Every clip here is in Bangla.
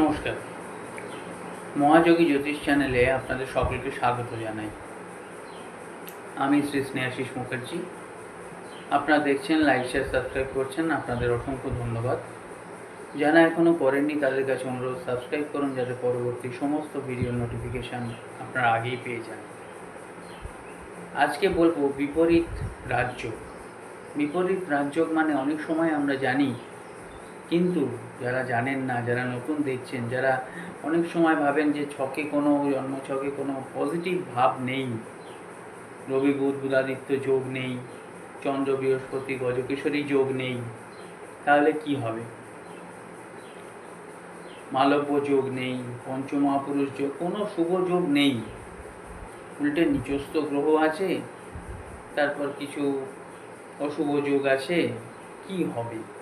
নমস্কার। মহাযোগী জ্যোতিষ চ্যানেলে আপনাদের সকলকে স্বাগত জানাই। আমি শ্রী স্নেহাশিস মুখার্জি। আপনারা দেখছেন, লাইক শেয়ার সাবস্ক্রাইব করছেন, আপনাদের অসংখ্য ধন্যবাদ। যারা এখনও করেননি, তাদের কাছে অনুরোধ সাবস্ক্রাইব করুন যাতে পরবর্তী সমস্ত ভিডিও নোটিফিকেশান আপনারা আগেই পেয়ে যান। আজকে বলব বিপরীত রাজ্য বিপরীত রাজ্য মানে অনেক সময় আমরা জানি কিন্তু যারা জানেন না, যারা নতুন দেখছেন, যারা অনেক সময় ভাবেন যে ছকে কোনো জন্ম, ছকে কোনো পজিটিভ ভাব নেই। রবি বুধ, বুধাদিত্য যোগ নেই, চন্দ্র, বৃহস্পতি গজকেশ্বরী যোগ নেই, তাহলে কি হবে? মালব্য যোগ নেই, পঞ্চমহাপুরুষ যোগ, কোনো শুভ যোগ নেই। উল্টে নিচস্থ গ্রহ আছে, তারপর কিছু অশুভ যোগ আছে, কি হবে?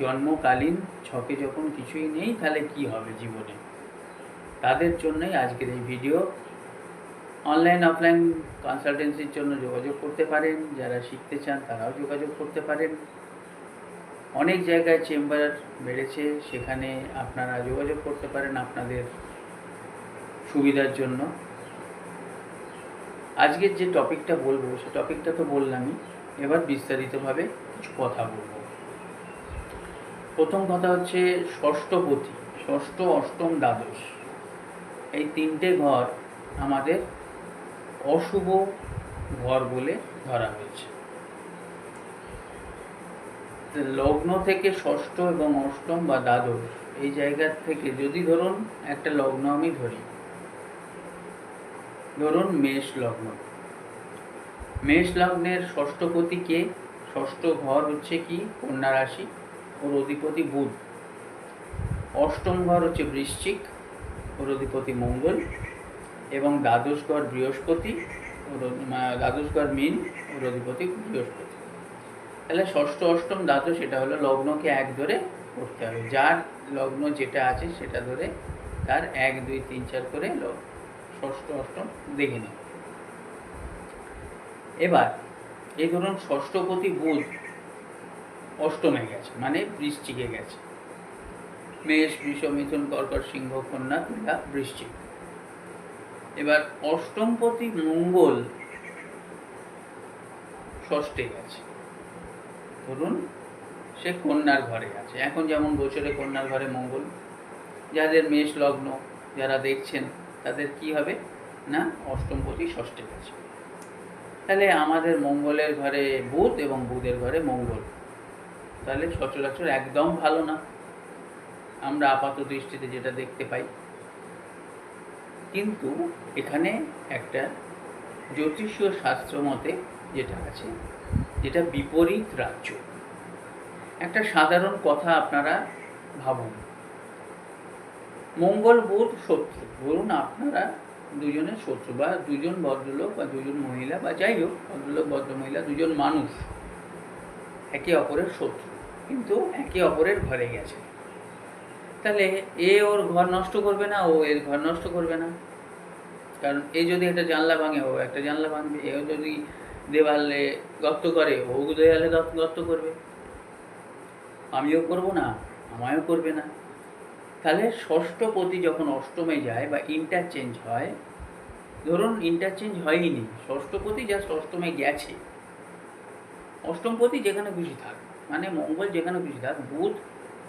জন্মকালীন ছকে যখন কিছুই নেই, তাহলে কি হবে জীবনে? তাদের জন্যই আজকের এই ভিডিও। অনলাইন, অফলাইন কনসালটেন্সির জন্য যোগাযোগ করতে পারেন। যারা শিখতে চান, তারাও যোগাযোগ করতে পারেন। অনেক জায়গায় চেম্বার বেড়েছে, সেখানে আপনারা যোগাযোগ করতে পারেন আপনাদের সুবিধার জন্য। আজকের যে টপিকটা বলব, সে টপিকটা তো বললামই। এবার বিস্তারিতভাবে কিছু কথা বলব। প্রথম কথা হচ্ছে ষষ্ঠপতি ষষ্ঠ, অষ্টম দ্বাদশ। এই তিনটে ঘর আমাদের অশুভ ঘর বলে ধরা হয়েছে। লগ্ন থেকে ষষ্ঠ এবং অষ্টম বা দ্বাদশ, এই জায়গার থেকে যদি ধরুন একটা লগ্ন আমি ধরি, ধরুন মেষ লগ্ন। মেষ লগ্নের ষষ্ঠপতি কে? ষষ্ঠ ঘর হচ্ছে কি? কন্যা রাশি। ওর অধিপতি বুধ। অষ্টম ঘর হচ্ছে বৃশ্চিক ওর অধিপতি মঙ্গল এবং দ্বাদশ ঘর বৃহস্পতি দ্বাদশ ঘর মিন ওর অধিপতি বৃহস্পতি। তাহলে ষষ্ঠ, অষ্টম, দ্বাদশ, এটা হলো লগ্নকে এক ধরে করতে হবে। যার লগ্ন যেটা আছে সেটা ধরে তার এক, দুই, তিন, চার করে ষষ্ঠ, অষ্টম দেখে নেব এবার, এই ধরুন ষষ্ঠপতি বুধ অষ্টমে গেছে মানে বৃশ্চিকে গেছে। মেষ, বৃষ, মিথুন, কর্কট, সিংহ, কন্যা, তুলা, বৃশ্চিক। এবার অষ্টমপতি মঙ্গল ষষ্ঠে গেছে। ধরুন সে কন্যার ঘরে আছে। এখন যেমন বছরে কন্যার ঘরে মঙ্গল। যাদের মেষ লগ্ন যারা দেখছেন, তাদের কি হবে? না, অষ্টমপতি ষষ্ঠে গেছে। তাহলে আমাদের মঙ্গলের ঘরে বুধ এবং বুধের ঘরে মঙ্গল। তাহলে সচরাচর একদম ভালো না। আমরা আপাত দৃষ্টিতে যেটা দেখতে পাই। কিন্তু এখানে একটা জ্যোতিষীয় শাস্ত্র মতে যেটা আছে, যেটা বিপরীত রাজ্য। একটা সাধারণ কথা আপনারা ভাবুন। মঙ্গল, বুধ, শত্রু। ধরুন আপনারা দুজনের শত্রু বা দুজন ভদ্রলোক বা দুজন মহিলা বা যাই হোক, ভদ্রলোক, ভদ্রমহিলা, দুজন মানুষ। একে অপরের শত্রু। কিন্তু একে অপরের ঘরে গেছে। তাহলে এ ওর ঘর নষ্ট করবে না, ও এর ঘর নষ্ট করবে না। কারণ এ যদি একটা জানলা ভাঙে, ও একটা জানলা ভাঙবে। এও যদি দেওয়ালে গর্ত করে, ও দেওয়ালে গর্ত- করবে। আমিও করব না, আমায়ও করবে না। তাহলে ষষ্ঠপতি যখন অষ্টমে যায় বা ইন্টারচেঞ্জ হয়, ধরুন ইন্টারচেঞ্জ হয়নি ষষ্ঠপতি যা অষ্টমে গেছে অষ্টমপতি যেখানে খুশি থাক। মানে মঙ্গল যেখানে খুশি থাক বুধ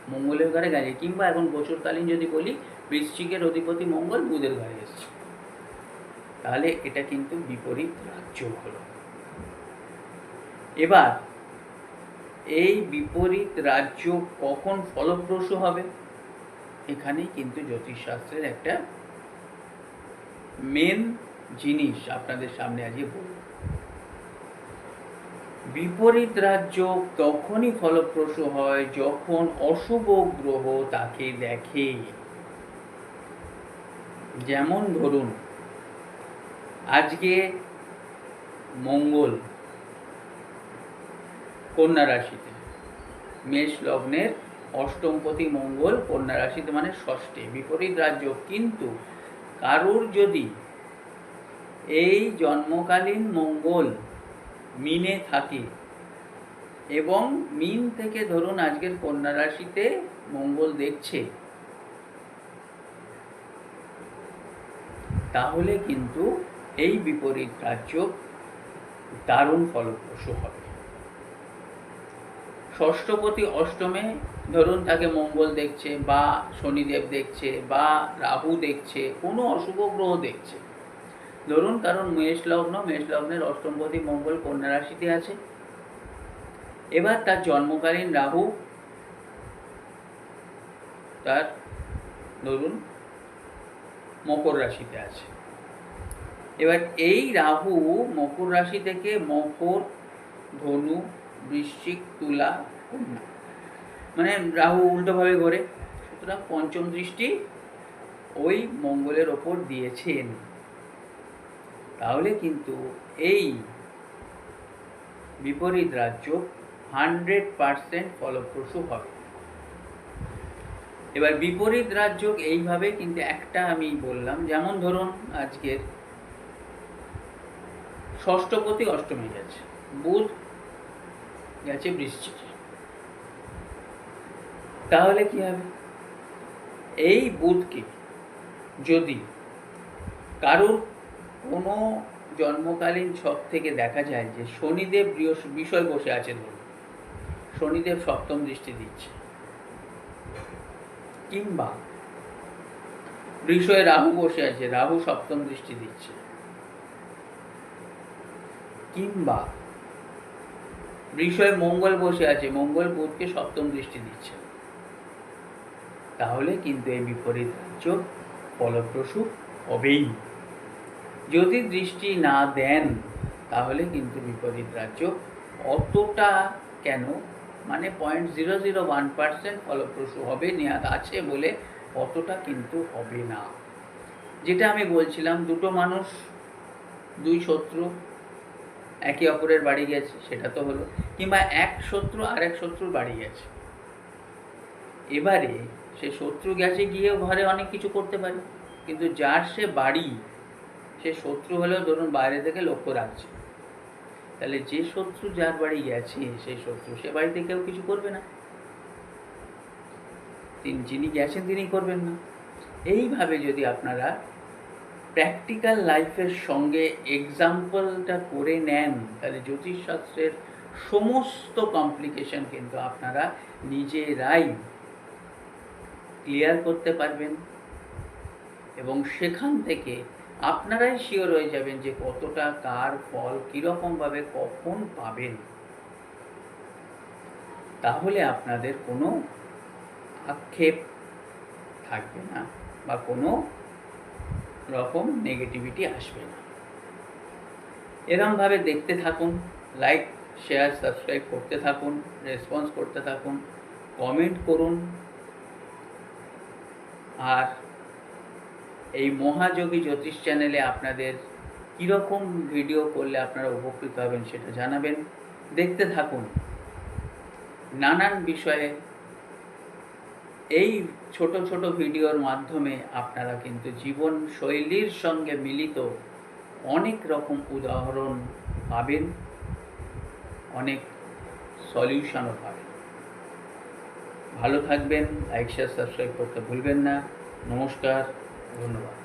মঙ্গলের ঘরে গেছে, কিংবা এখন বছরকালীন যদি বলি, বৃশ্চিকের অধিপতি মঙ্গল বুধের ঘরে এসছে তাহলে এটা কিন্তু বিপরীত রাজ্য হলো। এবার, এই বিপরীত রাজ্য কখন ফলপ্রসূ হবে? এখানেই কিন্তু জ্যোতিষশাস্ত্রের একটা মেন জিনিস আপনাদের সামনে আজকে বলব। বিপরীত রাজ্য তখনই ফলপ্রসূ হয় যখন অশুভ গ্রহ তাকে দেখে। যেমন ধরুন, আজকে মঙ্গল কন্যা রাশিতে, মেষ লগ্নের অষ্টমপতি মঙ্গল কন্যা রাশিতে মানে ষষ্ঠে, বিপরীত রাজ্য। কিন্তু কারুর যদি এই জন্মকালীন মঙ্গল মিনে থাকে। এবং মিন থেকে ধরুন আজকের কন্যা রাশিতে মঙ্গল দেখছে। তাহলে কিন্তু এই বিপরীত রাজ্য দারুণ ফলপ্রসূ হবে। ষষ্ঠপতি অষ্টমে ধরুন তাকে মঙ্গল দেখছে বা শনিদেব দেখছে বা রাহু দেখছে, কোনো অশুভ গ্রহ দেখছে। ধরুন কারণ মেষ লগ্ন, মেষ লগ্নের অষ্টমপতি মঙ্গল, কন্যা রাশিতে আছে। এবার তার জন্মকালীন রাহু, তার ধরুন মকর রাশিতে আছে। এবার এই রাহু মকর রাশি থেকে মকর, ধনু, বৃশ্চিক, তুলা, কন্যা। মানে রাহু উল্টোভাবে ঘোরে। সুতরাং পঞ্চম দৃষ্টি ওই মঙ্গলের ওপর দিয়েছেন। তাহলে কিন্তু এই বিপরীত রাজ্য হান্ড্রেড পারসেন্ট ফলপ্রসূ হবে। এবার বিপরীত রাজ্য এইভাবে কিন্তু একটা আমি বললাম, যেমন ধরুন আজকের ষষ্ঠপতি অষ্টমী গেছে, বুধ গেছে বৃশ্চিকে। তাহলে কি হবে? এই বুধকে যদি কারোর কোনো জন্মকালীন ছক থেকে দেখা যায় যে শনিদেব বিষয় বসে আছে ধরুন শনিদেব সপ্তম দৃষ্টি দিচ্ছে। কিংবা বৃষয়ে রাহু বসে আছে, রাহু সপ্তম দৃষ্টি দিচ্ছে। কিংবা বৃষয়ে মঙ্গল বসে আছে, মঙ্গল বুধকে সপ্তম দৃষ্টি দিচ্ছে। তাহলে কিন্তু এই বিপরীত রাজ্য ফলপ্রসূ হবেই। যদি দৃষ্টি না দেন, তাহলে কিন্তু বিপরীত রাজ্য অতটা কেন? মানে point zero zero one percent ফলপ্রসূ হবে নেওয়া আছে বলে অতটা কিন্তু হবে না। যেটা আমি বলছিলাম, দুটো মানুষ, দুই শত্রু, একে অপরের বাড়ি গেছে, সেটা তো হলো। কিংবা এক শত্রু আর এক শত্রুর বাড়ি গেছে। এবারে সে শত্রু গেছে গিয়েও ঘরে অনেক কিছু করতে পারে, কিন্তু যার সে বাড়ি সে শত্রু হলেও ধরুন বাইরে থেকে লক্ষ্য রাখছে। তাহলে যে শত্রু যার বাড়ি গেছে, সেই শত্রু সে বাড়িতে কেউ কিছু করবে না। তিনি যিনি গেছেন তিনি করবেন না। এইভাবে যদি আপনারা প্র্যাকটিক্যাল লাইফের সঙ্গে এক্সাম্পলটা করে নেন, তাহলে জ্যোতিষশাস্ত্রের সমস্ত কমপ্লিকেশন কিন্তু আপনারা নিজেরাই ক্লিয়ার করতে পারবেন। এবং সেখান থেকে আপনারাই শিওর হয়ে যাবেন যে কতটা কার ফল কীরকমভাবে কখন পাবেন। তাহলে আপনাদের কোনো আক্ষেপ থাকবে না বা কোনো রকম নেগেটিভিটি আসবে না। এরমভাবে দেখতে থাকুন লাইক শেয়ার সাবস্ক্রাইব করতে থাকুন রেসপন্স করতে থাকুন কমেন্ট করুন, আর এই মহাযোগী জ্যোতিষ চ্যানেলে আপনাদের কীরকম ভিডিও করলে আপনারা উপকৃত হবেন সেটা জানাবেন। দেখতে থাকুন। নানান বিষয়ে এই ছোট ছোট ভিডিওর মাধ্যমে আপনারা কিন্তু জীবন শৈলীর সঙ্গে মিলিত অনেক রকম উদাহরণ পাবেন, অনেক সলিউশনও পাবেন। ভালো থাকবেন লাইক শেয়ার সাবস্ক্রাইব করতে ভুলবেন না। নমস্কার। ধন্যবাদ।